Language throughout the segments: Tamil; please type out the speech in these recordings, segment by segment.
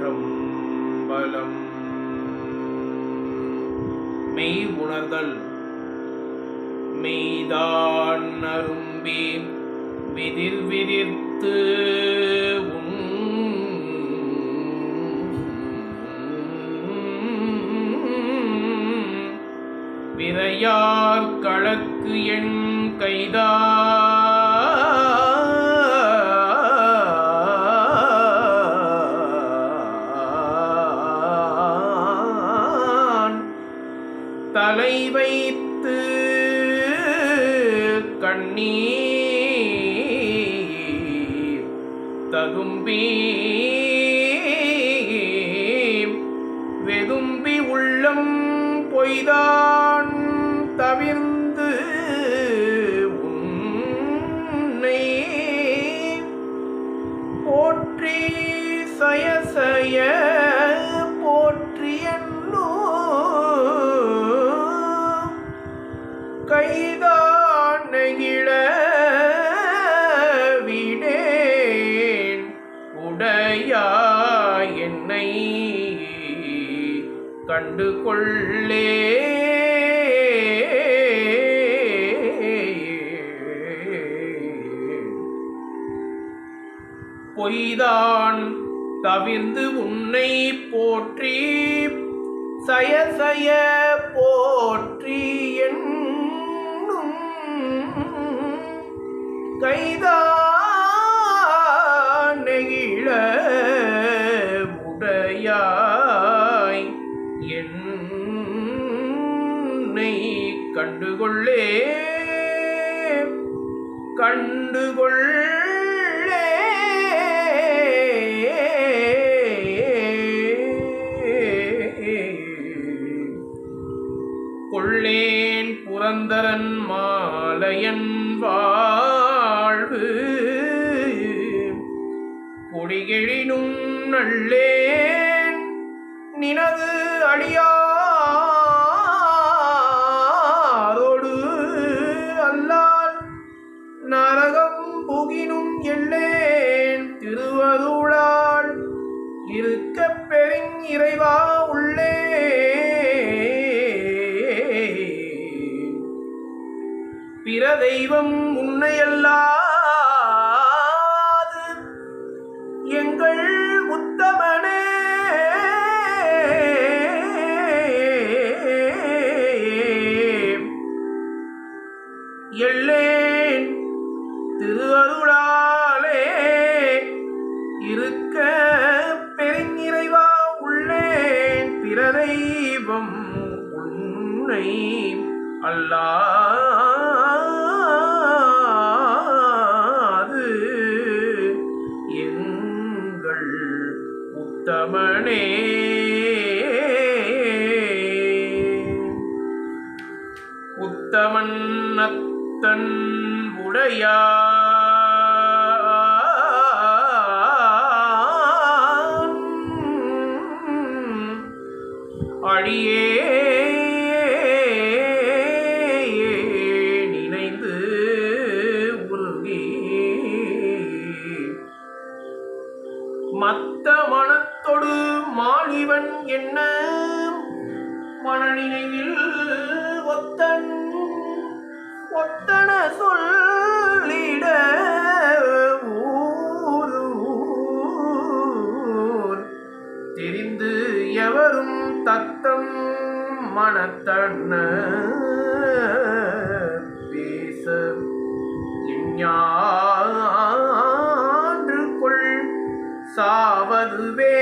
திருச்சிற்றம்பலம் மெய் உணர்தல். மெய்தான் அரும்பி விதிர் விதிர்த்து உன் விரையார் களக்கு என் கைதான் ததும்பி கண்டு கொள்ளே பொய்தான் தவிர்ந்து உன்னை போற்றி சயசய போற்றி என்னும் கைதான் கண்டுகொள்ளே கண்டுகொள்ளே கொள்ளேன் புரந்தரன் மாலையன் வாழ்வு. கொடிகெழினும் நல்லேன். நினது அடியாரோடு நரகம் புகினும் எல்லேன் திருவருளால் இருக்க பெருங் இறைவா உள்ளே. பிற தெய்வம் உன்னையல்லாது உடையான் அடியே நினைந்து உருகி. மத்த மனத்தொடு மாலிவன் என்ன? மனநினைவில் ஒத்தன் ஒத்தன சொல் மனத்தண்ண பேச எஞ்ஞான்று கொள் சாவது வே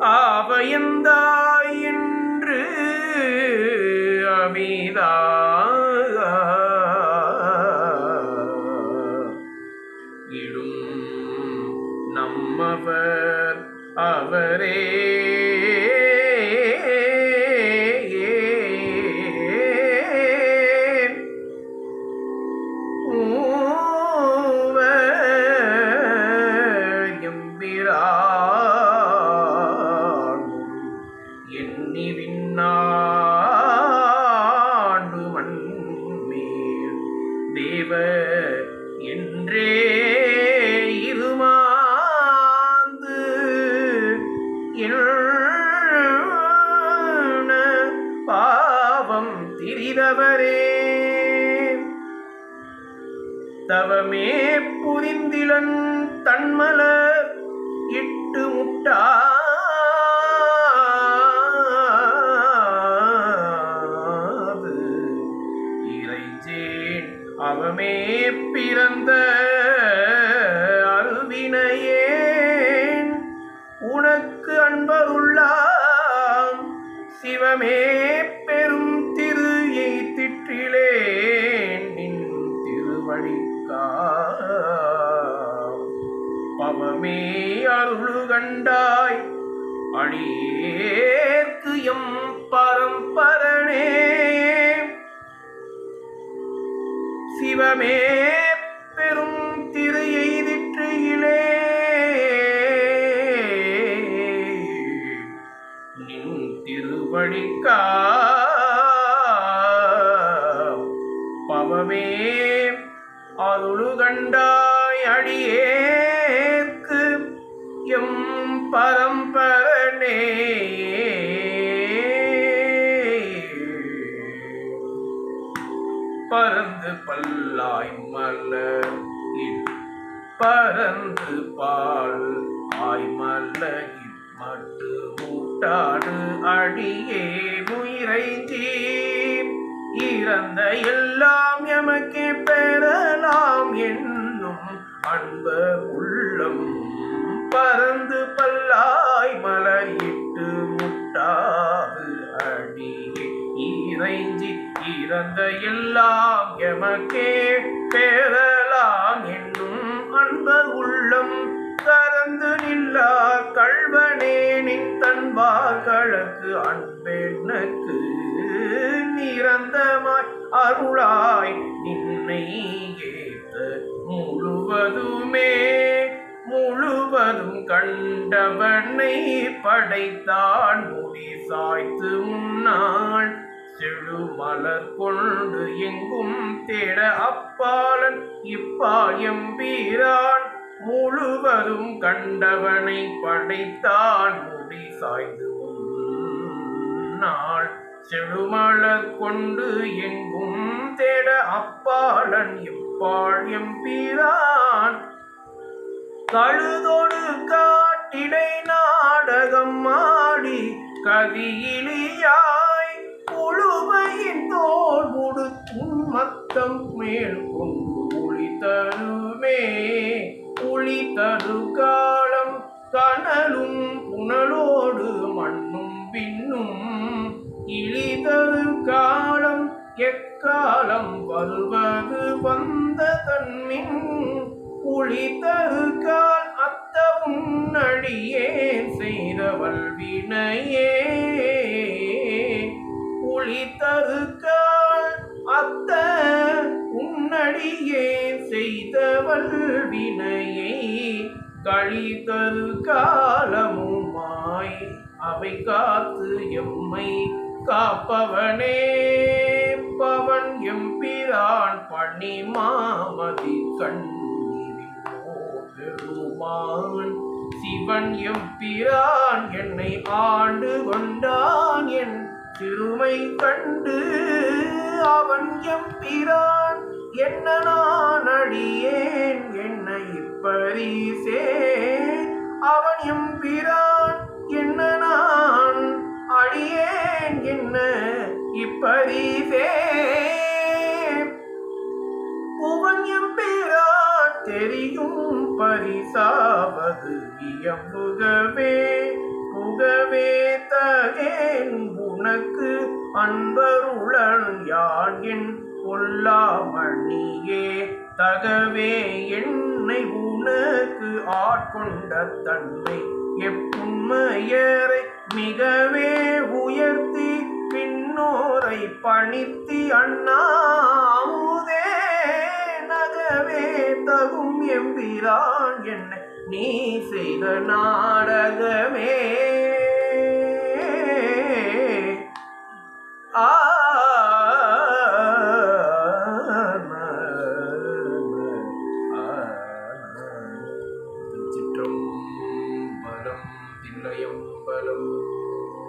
ஆவையந்தாய் என்று அவிதா இடும் நம்மவர் அவரே. புரிந்திலன் தன்மலர் இட்டு முட்டா இறைஞ்சேன் அவமே பிறந்த அருவினையேன். உனக்கு அன்பருள்ளாம் சிவமே கண்டாய். அடியேற்கு எம் பரம்பரனே. சிவமே பெரும் திரு எய்திற்றையிலே நின் திருவழிக்கா எம் பரம்பரனே. பறந்து பல்லாய் மலர் பறந்து பால் ஆய் மலகில் மட்டு மூட்டாடு அடியே உயிரைஞ்சி இறந்த எல்லாம் எமக்கு பெறலாம் என்னும் அன்ப உள்ளம். பறந்து பல்லாய் மலரிட்டு முட்டாது அடியே இறைஞ்சி இறந்த எல்லாம் எமக்கே பேரலாம் என்னும் அன்பர் உள்ளம். கறந்து நில்லா கள்வனே நின் தன்பார் கழக்கு அன்பெனக்கு நிரந்தமாய் அருளாய் நின்னை ஏத்த முழுவதுமே. முழுவதும் கண்டவனை படைத்தான் முடி சாய்த்து முன்னாள். செழு மலர் கொண்டு எங்கும் தேட அப்பாலன் இப்பாயம் வீரான். முழுவதும் கண்டவனை படைத்தான் முடி சாய்ந்து முன்னாள். செழுமலர் கொண்டு எங்கும் தேட அப்பாலன் இப்பாள் எம்பிரான் கழுதோடு காட்டிடை நாடகம் ஆடி கவியிலியாய் புழுவையின் தோல் முடுத்தும் மத்தம் மேல் கொண்டு ஒளி தருமே. புளி தரு காலம் கனலும் புனலோடு மண்ணும் பின்னும் இழிதரு காலம் எக்காலம் வருவது வந்த தன்மின் புலி தருகால் அத்த உன்னடியே செய்தவள் வினையே. புலி தருகால் அத்த உன்னடியே செய்தவள் வினையை. களி காலமுமாய் அவை காத்து எம்மை காப்பவனே. பவன் எம்பிரான் பணி மாமதி கண் பெருமான் சிவன் எம்பிரான் என்னை ஆண்டு கொண்டான். என் திருமை கண்டு அவன் எம்பிரான். என்ன நான் அடியேன்? என்னை பரிசே அவன் எம்பிரான். என்ன நான் அடியேன்? என்ன இப்பரிசே பரிசாவது இயம்புகவே புகவே தகேன் உனக்கு அன்பருளன் யான் பொல்லாமணியே. தகவே என்னை உனக்கு ஆட்கொண்ட தன்மை எப்புண்மையரை மிகவே உயர்த்தி பின்னோரை பணித்தி அண்ணாமுதே. நகவே தகும் எம்பிரான் என்னை நீ செய்த நாடகமே. ஆ